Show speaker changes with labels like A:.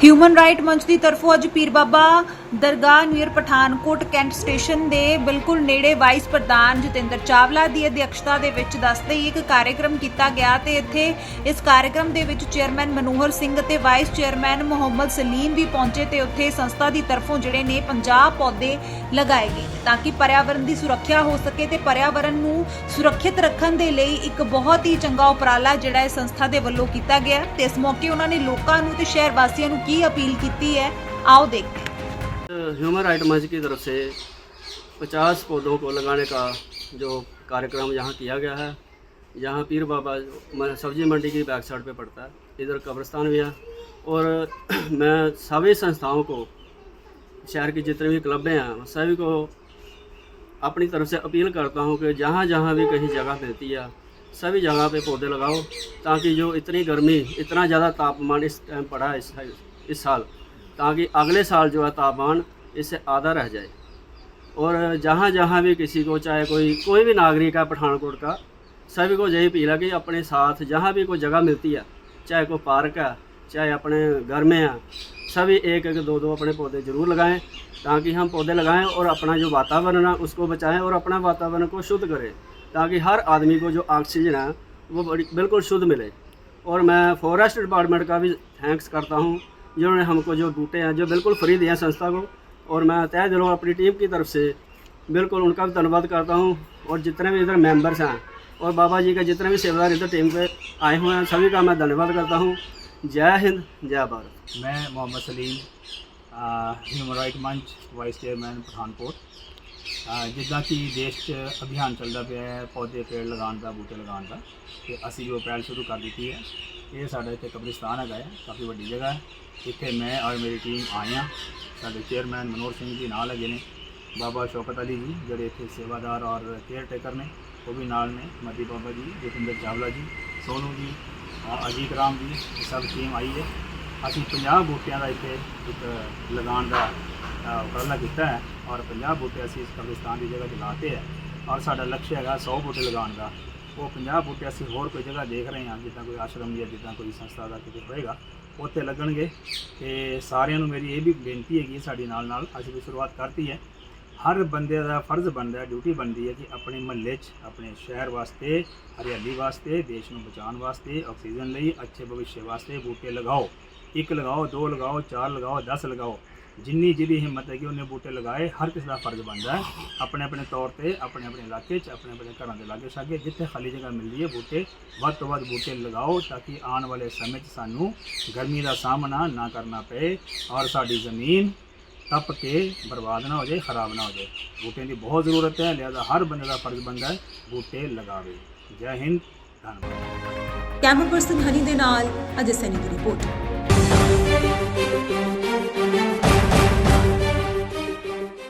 A: Human right मंच की तरफों अज पीर बाबा ਦਰਗਾਹ ਨੀਅਰ ਪਠਾਨਕੋਟ ਕੈਂਟ ਸਟੇਸ਼ਨ ਦੇ ਬਿਲਕੁਲ ਨੇੜੇ ਵਾਈਸ ਪ੍ਰਧਾਨ ਜਤਿੰਦਰ ਚਾਵਲਾ ਦੀ ਅਧਿਕਸ਼ਤਾ ਦੇ ਵਿੱਚ ਦੱਸਦੇ ਹੀ ਇੱਕ ਕਾਰਜਕ੍ਰਮ ਕੀਤਾ ਗਿਆ ਤੇ ਇੱਥੇ ਇਸ ਕਾਰਜਕ੍ਰਮ ਦੇ ਵਿੱਚ ਚੇਅਰਮੈਨ ਮਨੋਹਰ ਸਿੰਘ ਅਤੇ ਵਾਈਸ ਚੇਅਰਮੈਨ ਮੁਹੰਮਦ ਸਲੀਮ ਵੀ ਪਹੁੰਚੇ ਤੇ ਉੱਥੇ ਸੰਸਥਾ ਦੀ ਤਰਫੋਂ ਜਿਹੜੇ ਨੇ 50 ਪੌਦੇ ਲਗਾਏ ਗਏ ਨੇ ਤਾਂ ਕਿ ਪਰਿਆਵਰਣ ਦੀ ਸੁਰੱਖਿਆ ਹੋ ਸਕੇ ਤੇ ਪਰਿਆਵਰਣ ਨੂੰ ਸੁਰੱਖਿਅਤ ਰੱਖਣ ਦੇ ਲਈ ਇੱਕ ਬਹੁਤ ਹੀ ਚੰਗਾ ਉਪਰਾਲਾ ਜਿਹੜਾ ਇਹ ਸੰਸਥਾ ਦੇ ਵੱਲੋਂ ਕੀਤਾ ਗਿਆ ਤੇ ਇਸ ਮੌਕੇ ਉਹਨਾਂ ਨੇ ਲੋਕਾਂ ਨੂੰ ਤੇ ਸ਼ਹਿਰ ਵਾਸੀਆਂ ਨੂੰ ਕੀ ਅਪੀਲ ਕੀਤੀ ਹੈ, ਆਓ ਦੇਖਦੇ
B: ह्यूमन राइट मंच की तरफ़ से 50 पौधों को लगाने का जो कार्यक्रम यहाँ किया गया है, यहाँ पीर बाबा सब्ज़ी मंडी की बैक साइड पे पड़ता है, इधर कब्रिस्तान भी है। और मैं सभी संस्थाओं को, शहर की जितने भी क्लबें हैं सभी को अपनी तरफ़ से अपील करता हूँ कि जहाँ जहाँ भी कहीं जगह मिलती है, सभी जगह पे पौधे लगाओ, ताकि जो इतनी गर्मी, इतना ज़्यादा तापमान इस टाइम पड़ा है इस इस साल। ताकि अगले साल जो है तापमान इससे आधा रह जाए। और जहाँ जहाँ भी किसी को, चाहे कोई कोई भी नागरिक है पठानकोट का, सभी को यही अपील है कि अपने साथ जहाँ भी कोई जगह मिलती है, चाहे कोई पार्क है, चाहे अपने घर में है, सभी एक एक दो दो अपने पौधे ज़रूर लगाएँ, ताकि हम पौधे लगाएँ और अपना जो वातावरण है उसको बचाएँ और अपना वातावरण को शुद्ध करें, ताकि हर आदमी को जो ऑक्सीजन है वो बड़ी, बिल्कुल शुद्ध मिले। और मैं फॉरेस्ट डिपार्टमेंट का भी थैंक्स करता हूँ जिन्होंने हमको जो बूटे हैं जो बिल्कुल फ्री दिए हैं संस्था को और मैं तय दिलों अपनी टीम की तरफ से बिल्कुल उनका भी धन्यवाद करता हूँ और जितने भी इधर मेंबर्स हैं और बाबा जी के जितने भी सेवादार इधर टीम पे आए हुए हैं सभी का मैं धन्यवाद करता हूँ जय हिंद जय भारत
C: मैं मोहम्मद सलीम ਹਿਊਮਨ ਰਾਈਟ ਮੰਚ ਵਾਈਸ ਚੇਅਰਮੈਨ ਪਠਾਨਕੋਟ ਅ, ਜਿੱਦਾਂ ਕਿ ਦੇਸ਼ 'ਚ ਅਭਿਆਨ ਚੱਲਦਾ ਪਿਆ ਹੈ ਪੌਦੇ ਪੇੜ ਲਗਾਉਣ ਦਾ ਬੂਟੇ ਲਗਾਉਣ ਦਾ ਤੇ ਅਸੀਂ ਜੋ ਪਹਿਲ ਸ਼ੁਰੂ ਕਰ ਦਿੱਤੀ ਹੈ ਇਹ ਸਾਡਾ ਇੱਥੇ ਕਬਰਿਸਤਾਨ ਹੈਗਾ ਹੈ ਕਾਫੀ ਵੱਡੀ ਜਗ੍ਹਾ ਹੈ ਇੱਥੇ ਮੈਂ ਔਰ ਮੇਰੀ ਟੀਮ ਆਏ ਹਾਂ ਸਾਡੇ ਚੇਅਰਮੈਨ ਮਨੋਹਰ ਸਿੰਘ ਜੀ ਨਾਲ ਹੈਗੇ ਨੇ ਬਾਬਾ ਸ਼ੌਕਤ ਅਲੀ ਜੀ ਜਿਹੜੇ ਇੱਥੇ ਸੇਵਾਦਾਰ ਔਰ ਕੇਅਰ ਟੇਕਰ ਨੇ ਉਹ ਵੀ ਨਾਲ ਨੇ ਮਦੀ ਬਾਬਾ ਜੀ ਜਤਿੰਦਰ ਚਾਵਲਾ ਜੀ ਸੋਨੂ ਜੀ ਅ, ਅਜੀਤ ਰਾਮ ਜੀ ਇਹ ਸਭ ਟੀਮ ਆਈ ਹੈ ਅਸੀਂ 50 ਬੂਟਿਆਂ ਦਾ ਇੱਥੇ ਇੱਕ ਲਗਾਉਣ ਦਾ ਅ, ਉਪਰਾਲਾ ਕੀਤਾ ਹੈ ਔਰ 50 ਬੂਟੇ ਅਸੀਂ ਇਸ ਕਬਰਿਸਤਾਨ ਦੀ ਜਗ੍ਹਾ 'ਤੇ ਲਾਤੇ ਹੈ ਔਰ ਸਾਡਾ ਲਕਸ਼ ਹੈਗਾ 100 ਬੂਟੇ ਲਗਾਉਣ ਦਾ ਉਹ 50 ਬੂਟੇ ਅਸੀਂ ਹੋਰ ਕੋਈ ਜਗ੍ਹਾ ਦੇਖ ਰਹੇ ਹਾਂ, ਜਿੱਦਾਂ ਕੋਈ ਆਸ਼ਰਮ ਜਾਂ ਜਿੱਦਾਂ ਕੋਈ ਸੰਸਥਾ ਦਾ ਕਿਤੇ ਹੋਏਗਾ, ਉੱਥੇ ਲੱਗਣਗੇ। ਤੇ ਸਾਰਿਆਂ ਨੂੰ ਮੇਰੀ ਇਹ ਵੀ ਬੇਨਤੀ ਹੈਗੀ ਹੈ, ਸਾਡੀ ਨਾਲ ਨਾਲ ਅਸੀਂ ਵੀ ਸ਼ੁਰੂਆਤ ਕਰਤੀ ਹੈ। ਹਰ ਬੰਦੇ ਦਾ ਫਰਜ਼ ਬਣਦਾ ਹੈ, ਡਿਊਟੀ ਬਣਦੀ ਹੈ ਕਿ ਆਪਣੇ ਮਹੱਲੇ 'ਚ, ਆਪਣੇ ਸ਼ਹਿਰ ਵਾਸਤੇ, ਹਰਿਆਲੀ ਵਾਸਤੇ, ਦੇਸ਼ ਨੂੰ ਬਚਾਉਣ ਵਾਸਤੇ, ਆਕਸੀਜਨ ਲਈ, ਅੱਛੇ ਭਵਿੱਖ ਵਾਸਤੇ ਬੂਟੇ ਲਗਾਓ। ਇੱਕ ਲਗਾਓ, ਦੋ ਲਗਾਓ, ਚਾਰ ਲਗਾਓ 10 ਲਗਾਓ। ਜਿੰਨੀ ਜਿਹਦੀ ਹਿੰਮਤ ਹੈਗੀ, ਉਹਨੇ ਬੂਟੇ ਲਗਾਏ। ਹਰ ਕਿਸੇ ਦਾ ਫਰਜ਼ ਬਣਦਾ ਹੈ। ਆਪਣੇ ਆਪਣੇ ਤੌਰ ਤੇ, ਆਪਣੇ ਆਪਣੇ ਇਲਾਕੇ 'ਚ, ਆਪਣੇ ਆਪਣੇ ਘਰਾਂ ਦੇ ਲਾਗੇ ਛਾਗੇ ਜਿੱਥੇ ਖਾਲੀ ਜਗ੍ਹਾ ਮਿਲਦੀ ਹੈ, ਬੂਟੇ, ਵੱਧ ਤੋਂ ਵੱਧ ਬੂਟੇ ਲਗਾਓ ਤਾਂ ਕਿ ਆਉਣ ਵਾਲੇ ਸਮੇਂ 'ਚ ਸਾਨੂੰ ਗਰਮੀ ਦਾ ਸਾਹਮਣਾ ਨਾ ਕਰਨਾ ਪਏ ਔਰ ਸਾਡੀ ਜ਼ਮੀਨ ਤਪ ਕੇ ਬਰਬਾਦ ਨਾ ਹੋ ਜਾਏ, ਖਰਾਬ ਨਾ ਹੋ ਜਾਏ। ਬੂਟਿਆਂ ਦੀ ਬਹੁਤ ਜ਼ਰੂਰਤ ਹੈ ਲਿਹਾਜ਼ਾ ਹਰ ਬੰਦੇ ਦਾ ਫਰਜ਼ ਬਣਦਾ ਹੈ, ਬੂਟੇ ਲਗਾਵੇ। ਜੈ ਹਿੰਦ, ਧੰਨਵਾਦ।
A: ਕੈਮਰਾ ਪਰਸਨ ਹਨੀ ਦੇ ਨਾਲ ਅਜੇ ਸੈਨੀ ਦੀ ਰਿਪੋਰਟ। Thank you.